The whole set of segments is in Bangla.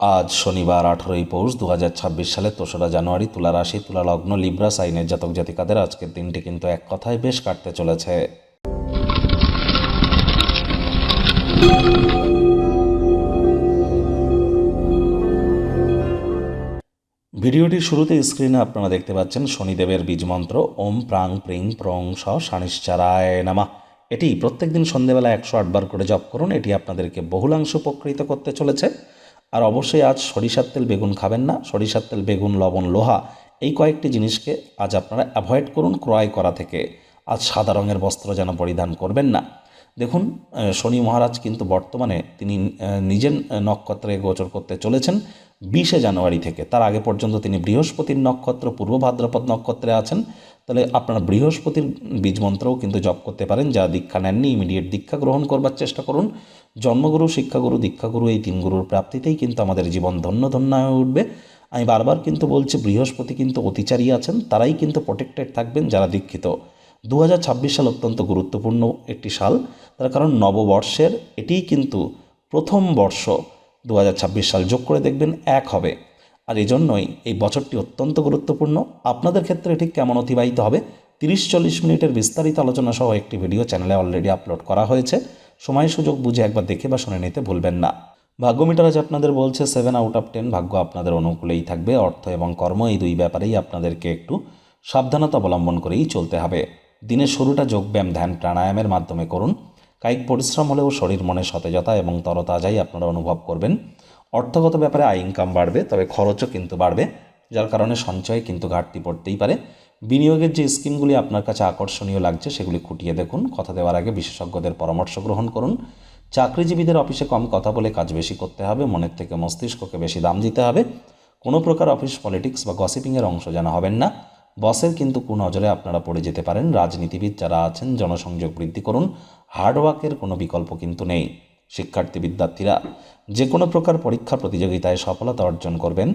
আজ শনিবার আঠেরোই পৌষ দু হাজার ছাব্বিশ সালে তেসরা জানুয়ারি তুলা রাশি, তুলা লগ্ন, লিব্রা, সাইনের জাতক জাতিকাদের আজকের দিনটি কিন্তু এক কথায় বেশ কাটতে চলেছে। ভিডিওটির শুরুতে স্ক্রিনে আপনারা দেখতে পাচ্ছেন শনিদেবের বীজমন্ত্র ওম প্রাং প্রিং প্রং স শানিশ্চারায় নামা। এটি প্রত্যেকদিন সন্ধেবেলা একশো আটবার করে জপ করুন, এটি আপনাদেরকে বহুলাংশ উপকৃত করতে চলেছে। আর অবশ্যই আজ সরিষার তেল বেগুন খাবেন না। সরিষার তেল, বেগুন, লবণ, লোহা এই কয়েকটি জিনিসকে আজ আপনারা অ্যাভয়েড করুন ক্রয় করা থেকে। আজ সাদা রঙের বস্ত্র যেন পরিধান করবেন না। দেখুন শনি মহারাজ কিন্তু বর্তমানে তিনি নিজের নক্ষত্রে গোচর করতে চলেছেন বিশে জানুয়ারি থেকে। তার আগে পর্যন্ত তিনি বৃহস্পতির নক্ষত্র, পূর্ব ভাদ্রপদ নক্ষত্রে আছেন। তাহলে আপনারা বৃহস্পতির বীজমন্ত্রও কিন্তু জপ করতে পারেন, যা দীক্ষা নেননি ইমিডিয়েট দীক্ষা গ্রহণ করবার চেষ্টা করুন। জন্মগুরু, শিক্ষাগুরু, দীক্ষাগুরু এই তিন গুরুর প্রাপ্তিতেই কিন্তু আমাদের জীবন ধন্য ধন্য হয়ে উঠবে। আমি বারবার কিন্তু বলছি, বৃহস্পতি কিন্তু অতিচারী আছেন, তারাই কিন্তু প্রোটেক্টেড থাকবেন যারা দীক্ষিত। দু হাজার ছাব্বিশ সাল অত্যন্ত গুরুত্বপূর্ণ একটি সাল। তার কারণ নববর্ষের এটিই কিন্তু প্রথম বর্ষ। দু হাজার ছাব্বিশ সাল যোগ করে দেখবেন এক হবে। আর এই জন্যই এই বছরটি অত্যন্ত গুরুত্বপূর্ণ। আপনাদের ক্ষেত্রে ঠিক কেমন অতিবাহিত হবে? তিরিশ চল্লিশ মিনিটের বিস্তারিত আলোচনা সহ একটি ভিডিও চ্যানেলে অলরেডি আপলোড করা হয়েছে। সময় সুযোগ বুঝে একবার দেখে বা শুনে নিতে ভুলবেন না। ভাগ্য মিটার আজ আপনাদের বলছে সেভেন আউট অফ টেন ভাগ্য আপনাদের অনুকূলেই থাকবে। অর্থ এবং কর্ম এই দুই ব্যাপারেই আপনাদেরকে একটু সাবধানতা অবলম্বন করেই চলতে হবে। দিনের শুরুটা যোগব্যায়াম ধ্যান, প্রাণায়ামের মাধ্যমে করুন। কায়িক পরিশ্রম হলেও শরীর, মনে সতেজতা এবং তরতাজাই আপনারা অনুভব করবেন। অর্থগত ব্যাপারে আয় ইনকাম বাড়বে, তবে খরচও কিন্তু বাড়বে। যার কারণে সঞ্চয়ে কিন্তু ঘাটতি পড়তেই পারে। বিনিয়োগের যে স্কিমগুলি আপনার কাছে আকর্ষণীয় লাগছে, সেগুলি খুঁটিয়ে দেখুন। কথা দেওয়ার আগে বিশেষজ্ঞদের পরামর্শ গ্রহণ করুন। চাকরিজীবীদের অফিসে কম কথা বলে কাজ বেশি করতে হবে, মনের থেকে মস্তিষ্ককে বেশি দাম দিতে হবে। কোনো প্রকার অফিস পলিটিক্স বা গসিপিংয়ের অংশ যেন হবেন না। বসের কিন্তু কুনজরে আপনারা পড়ে যেতে পারেন। রাজনীতিবিদ যারা আছেন, জনসংযোগ বৃদ্ধি করুন। হার্ডওয়ার্কের কোনো বিকল্প কিন্তু নেই। শিক্ষার্থী বিদ্যার্থীরা যে কোনো প্রকার পরীক্ষা প্রতিযোগিতায় সফলতা অর্জন করবেন।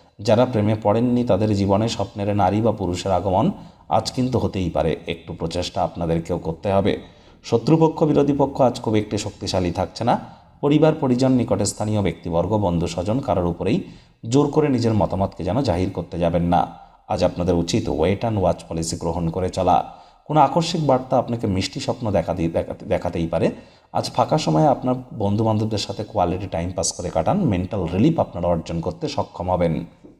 যারা প্রেমে পড়েননি তাদের জীবনে স্বপ্নের নারী বা পুরুষের আগমন আজ কিন্তু হতেই পারে। একটু প্রচেষ্টা আপনাদেরকেও করতে হবে। শত্রুপক্ষ, বিরোধী পক্ষ আজ খুব একটি শক্তিশালী থাকছে না। পরিবার, পরিজন, নিকটে স্থানীয় ব্যক্তিবর্গ, বন্ধু, স্বজন কারোর উপরেই জোর করে নিজের মতামতকে যেন জাহির করতে যাবেন না। আজ আপনাদের উচিত ওয়েট অ্যান্ড ওয়াচ পলিসি গ্রহণ করে চলা। কোনো আকস্মিক বার্তা আপনাকে মিষ্টি স্বপ্ন দেখা দিয়ে দেখাতে দেখাতেই পারে। আজ ফাঁকা সময়ে আপনার বন্ধু বান্ধবদের সাথে কোয়ালিটি টাইম পাস করে কাটান। মেন্টাল রিলিফ আপনারা অর্জন করতে সক্ষম হবেন।